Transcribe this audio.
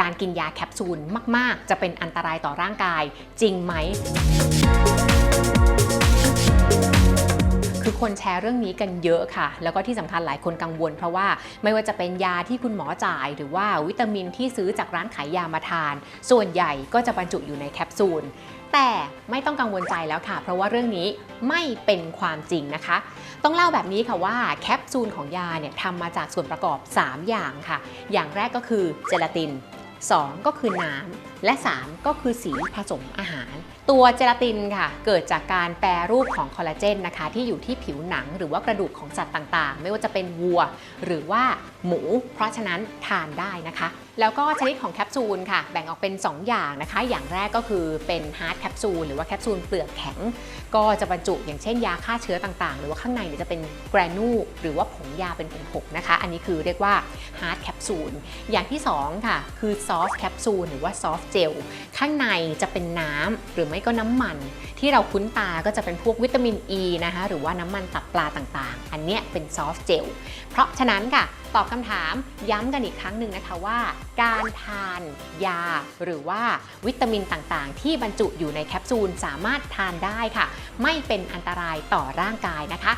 การกินยาแคปซูลมาก ๆ จะเป็นอันตรายต่อร่างกายจริงไหม คือคนแชร์เรื่องนี้กันเยอะค่ะ แล้วก็ที่สำคัญหลายคนกังวล เพราะว่าไม่ว่าจะเป็นยาที่คุณหมอจ่าย หรือว่าวิตามินที่ซื้อจากร้านขายยามาทาน ส่วนใหญ่ก็จะบรรจุอยู่ในแคปซูลแต่ไม่ต้องกังวลใจแล้วค่ะ เพราะว่าเรื่องนี้ไม่เป็นความจริงนะคะ ต้องเล่าแบบนี้ค่ะว่าแคปซูลของยาเนี่ยทำมาจากส่วนประกอบ 3 อย่างค่ะ อย่างแรกก็คือเจลาติน 2 ก็คือน้ำ และ 3 ก็คือสีผสมอาหาร ตัวเจลาตินค่ะ เกิดจากการแปรรูปของคอลลาเจนนะคะ ที่อยู่ที่ผิวหนังหรือว่ากระดูกของสัตว์ต่างๆ ไม่ว่าจะเป็นวัว หรือว่าหมู เพราะฉะนั้นทานได้นะคะ แล้วก็ชนิดของแคปซูลค่ะ แบ่งออกเป็น 2 อย่างนะคะ อย่างแรกก็คือเป็นฮาร์ดแคปซูลหรือว่าแคปซูลเปลือกแข็ง ก็จะบรรจุอย่างเช่นยาฆ่าเชื้อต่างๆ หรือว่าข้างในเนี่ยจะเป็นแกรนูหรือว่าผงยาเป็นผงๆนะคะ อันนี้คือเรียกว่าฮาร์ดแคปซูลอย่างที่ 2 ค่ะ คือซอฟต์แคปซูลหรือว่าซอฟต์เจล ข้างในจะเป็นน้ำหรือไม่ก็น้ำมัน ที่เราคุ้นตาก็จะเป็นพวกวิตามินอ e ีนะคะหรือว่าน้ำมันตับปลาต่างๆ อันเนี้ยเป็นซอฟต์เจล เพราะฉะนั้นค่ะตอบคำถามย้ำกันอีกครั้งหนึ่งนะคะว่า การทานยา หรือว่าวิตามินต่างๆ ที่บรรจุอยู่ในแคปซูลสามารถทานได้ค่ะ ไม่เป็นอันตรายต่อร่างกายนะคะ